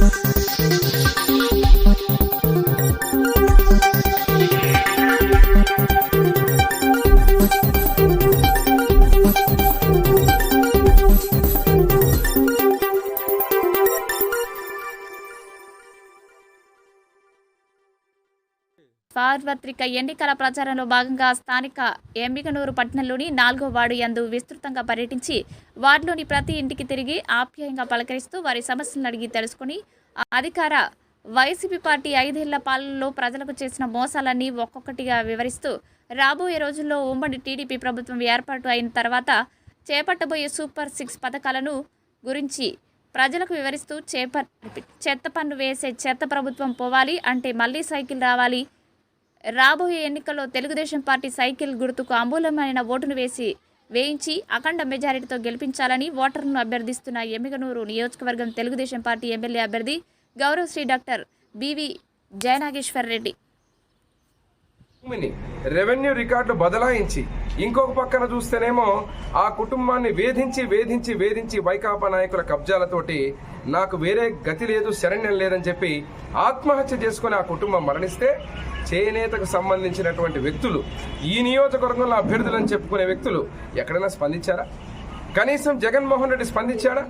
Thank you. సార్వత్రిక ఎన్నికల ప్రచారంలో భాగంగా స్థానిక ఎంబికనూరు పట్టణంలోని నాలుగో వార్డు యందు విస్తృతంగా పర్యటించి వార్డులోని ప్రతి ఇంటికి తిరిగి ఆప్యాయంగా పలకరిస్తూ వారి సమస్యలను అడిగి తెలుసుకుని అధికార వైసీపీ పార్టీ ఐదేళ్ళ పాలనలో ప్రజలకు చేసిన మోసాలన్నీ ఒక్కొక్కటిగా వివరిస్తూ రాబోయే రోజుల్లో ఉమ్మడి టీడీపీ ప్రభుత్వం ఏర్పాటు అయిన తర్వాత చేపట్టబోయే సూపర్ సిక్స్ పథకాలను గురించి ప్రజలకు వివరిస్తూ చేప చెత్త పన్ను వేసే చెత్త ప్రభుత్వం పోవాలి అంటే మళ్ళీ సైకిల్ రావాలి రాబోయే ఎన్నికల్లో తెలుగుదేశం పార్టీ సైకిల్ గుర్తుకు అమూలమైన ఓటును వేసి వేయించి అఖండ మెజారిటీతో గెలిపించాలని ఓటర్లను అభ్యర్థిస్తున్న ఎమ్మిగనూరు నియోజకవర్గం తెలుగుదేశం పార్టీ ఎమ్మెల్యే అభ్యర్థి గౌరవశ్రీ doctor BV Jayanageshwar Reddy. Revenue రికార్డులు బదలాయించి ఇంకొక పక్కన చూస్తేనేమో ఆ కుటుంబాన్ని వేధించి వేధించి వేధించి వైకాపా నాయకుల కబ్జాలతోటి నాకు వేరే గతి లేదు శరణ్యం లేదని చెప్పి ఆత్మహత్య చేసుకుని ఆ కుటుంబం మరణిస్తే చేనేతకు సంబంధించినటువంటి వ్యక్తులు ఈ నియోజకవర్గంలో అభ్యర్థులని చెప్పుకునే వ్యక్తులు ఎక్కడైనా స్పందించారా? కనీసం జగన్మోహన్ రెడ్డి స్పందించాడా?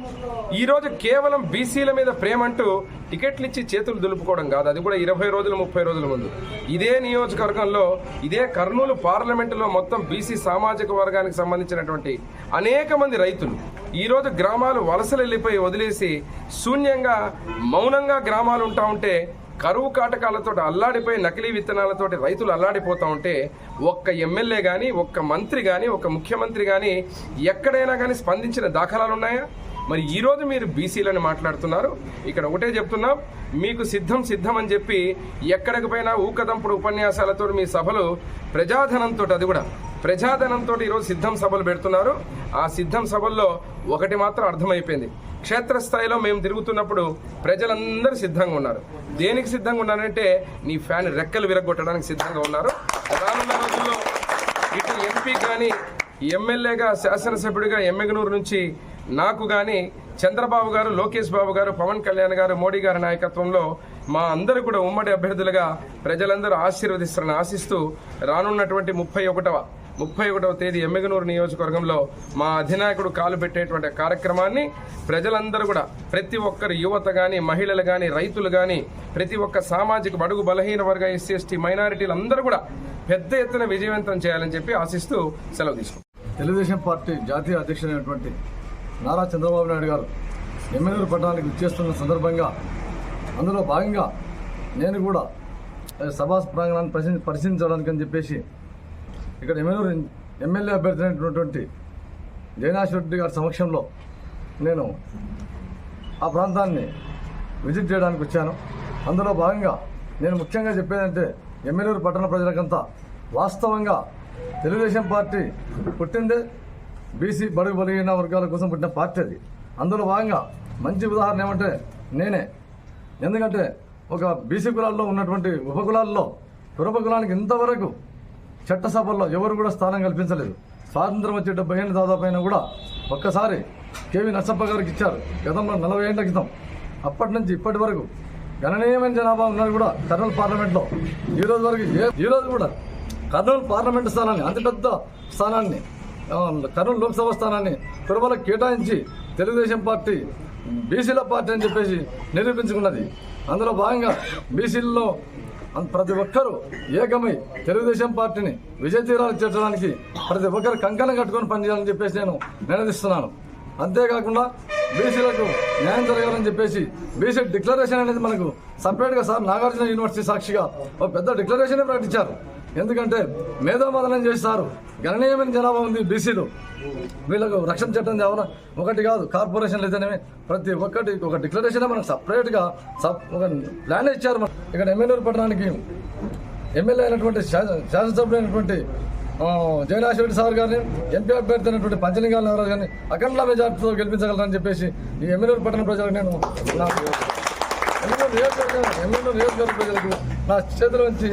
ఈరోజు కేవలం బీసీల మీద ప్రేమ అంటూ టికెట్లు ఇచ్చి చేతులు దులుపుకోవడం కాదు. అది కూడా ఇరవై రోజులు ముప్పై రోజుల ముందు. ఇదే నియోజకవర్గంలో ఇదే కర్నూలు పార్లమెంటులో మొత్తం బీసీ సామాజిక వర్గానికి సంబంధించినటువంటి అనేక మంది రైతులు ఈరోజు గ్రామాలు వలసలు వెళ్ళిపోయి వదిలేసి శూన్యంగా మౌనంగా గ్రామాలు ఉంటా ఉంటే కరువు కాటకాలతో అల్లాడిపోయి నకిలీ విత్తనాలతోటి రైతులు అల్లాడిపోతూ ఉంటే ఒక్క ఎమ్మెల్యే కానీ ఒక్క మంత్రి కానీ ఒక్క ముఖ్యమంత్రి కానీ ఎక్కడైనా కానీ స్పందించిన దాఖలాలు ఉన్నాయా? మరి ఈరోజు మీరు బీసీలని మాట్లాడుతున్నారు. ఇక్కడ ఒకటే చెప్తున్నాం మీకు సిద్ధం సిద్ధం అని చెప్పి ఎక్కడికి పోయినా ఊకదంపుడు ఉపన్యాసాలతో మీ సభలు ప్రజాధనంతో అది కూడా. ప్రజాధనంతో ఈరోజు సిద్ధం సభలు పెడుతున్నారు. ఆ సిద్ధం సభల్లో ఒకటి మాత్రం అర్థమైపోయింది. క్షేత్రస్థాయిలో మేము తిరుగుతున్నప్పుడు ప్రజలందరూ సిద్ధంగా ఉన్నారు. దేనికి సిద్ధంగా ఉన్నారంటే నీ ఫ్యాన్ రెక్కలు విరగొట్టడానికి సిద్ధంగా ఉన్నారు. రానున్న రోజుల్లో ఇటు ఎంపీ కానీ ఎమ్మెల్యేగా శాసనసభ్యుడిగా ఎమ్మెగనూరు నుంచి నాకు కానీ చంద్రబాబు గారు లోకేష్ బాబు గారు పవన్ కళ్యాణ్ గారు మోడీ గారి నాయకత్వంలో మా అందరూ కూడా ఉమ్మడి అభ్యర్థులుగా ప్రజలందరూ ఆశీర్వదిస్తారని ఆశిస్తూ రానున్నటువంటి ముప్పై ఒకటవ ముప్పై ఒకటవ తేదీ ఎమ్మెగనూరు నియోజకవర్గంలో మా అధినాయకుడు కాలు పెట్టేటువంటి కార్యక్రమాన్ని ప్రజలందరూ కూడా ప్రతి ఒక్కరు యువత కానీ మహిళలు కానీ రైతులు కానీ ప్రతి ఒక్క సామాజిక బడుగు బలహీన వర్గ ఎస్సీ ఎస్టీ మైనారిటీలు అందరూ కూడా పెద్ద ఎత్తున విజయవంతం చేయాలని చెప్పి ఆశిస్తూ సెలవు తీసుకుంటాం తెలుగుదేశం పార్టీ జాతీయ అధ్యక్షుడైనటువంటి నారా చంద్రబాబు నాయుడు గారు ఎమ్మెల్యేల పట్టణానికి చేస్తున్న సందర్భంగా అందులో భాగంగా నేను కూడా సభా ప్రాంగణాన్ని పరిశీ పరిశీలించడానికి అని చెప్పేసి ఇక్కడ ఎమ్మెల్యే ఎమ్మెల్యే అభ్యర్థి అయినటువంటి జయనాథ్ రెడ్డి గారి సమక్షంలో నేను ఆ ప్రాంతాన్ని విజిట్ చేయడానికి వచ్చాను. అందులో భాగంగా నేను ముఖ్యంగా చెప్పేదంటే ఎమ్మెల్యేలు పట్టణ ప్రజలకంతా వాస్తవంగా తెలుగుదేశం పార్టీ పుట్టిందే బీసీ బడుగు బలిగిన వర్గాల కోసం పుట్టిన పార్టీ అది. అందులో భాగంగా మంచి ఉదాహరణ ఏమంటే నేనే. ఎందుకంటే ఒక బీసీ కులాల్లో ఉన్నటువంటి ఉపకులాల్లో కులానికి ఇంతవరకు చట్టసభల్లో ఎవరు కూడా స్థానం కల్పించలేదు. స్వాతంత్రం వచ్చే డెబ్బై ఏళ్ళ దాదాపు అయినా కూడా ఒక్కసారి కేవీ నరసప్ప గారికి ఇచ్చారు. గతంలో నలభై ఏళ్ళ క్రితం. అప్పటి నుంచి ఇప్పటి వరకు గణనీయమైన జనాభా ఉన్నది కూడా కర్నూలు పార్లమెంట్లో. ఈ రోజు వరకు ఏ ఈ రోజు కూడా కర్నూలు పార్లమెంటు స్థానాన్ని అతిపెద్ద స్థానాన్ని కర్నూలు లోక్సభ స్థానాన్ని కురబలకు కేటాయించి తెలుగుదేశం పార్టీ బీసీల పార్టీ అని చెప్పేసి నిరూపించుకున్నది. అందులో భాగంగా బీసీల్లో ప్రతి ఒక్కరూ ఏకమై తెలుగుదేశం పార్టీని విజయ తీరాలు చేర్చడానికి ప్రతి ఒక్కరు కంకణం కట్టుకొని పనిచేయాలని చెప్పేసి నేను నినదిస్తున్నాను. అంతేకాకుండా బీసీలకు న్యాయం జరగాలని చెప్పేసి బీసీ డిక్లరేషన్ అనేది మనకు సపరేట్గా సార్ నాగార్జున యూనివర్సిటీ సాక్షిగా ఒక పెద్ద డిక్లరేషన్ ప్రకటించారు. ఎందుకంటే మేధోమదనం చేస్తారు గణనీయమైన జనాభా ఉంది బీసీలు. వీళ్ళకు రక్షణ చట్టం తేవాలా ఒకటి కాదు కార్పొరేషన్లు అయితేనేమి ప్రతి ఒక్కటి ఒక డిక్లరేషన్ మనకు సపరేట్గా సప్ ఒక ప్లాన్ ఇచ్చారు ఇక్కడ ఎమ్మెల్యేలు పట్టడానికి ఎమ్మెల్యే అయినటువంటి శాస- శాసనసభ్యులైనటువంటి ఆ, జయనాథ్ రెడ్డి సార్ గారిని ఎంపీ అభ్యర్థి అయినటువంటి పంచలింగాల నాగరాజు గారిని అఖండ మెజార్టీతో గెలిపించగలరని చెప్పేసి ఈ ఎమ్మెల్యేలు పట్టణ ప్రజలకు నేను ఎమ్మెల్యే నియోజకవర్గం ఎమ్మెల్యే నియోజకవర్గ ప్రజలకు నా చేతుల నుంచి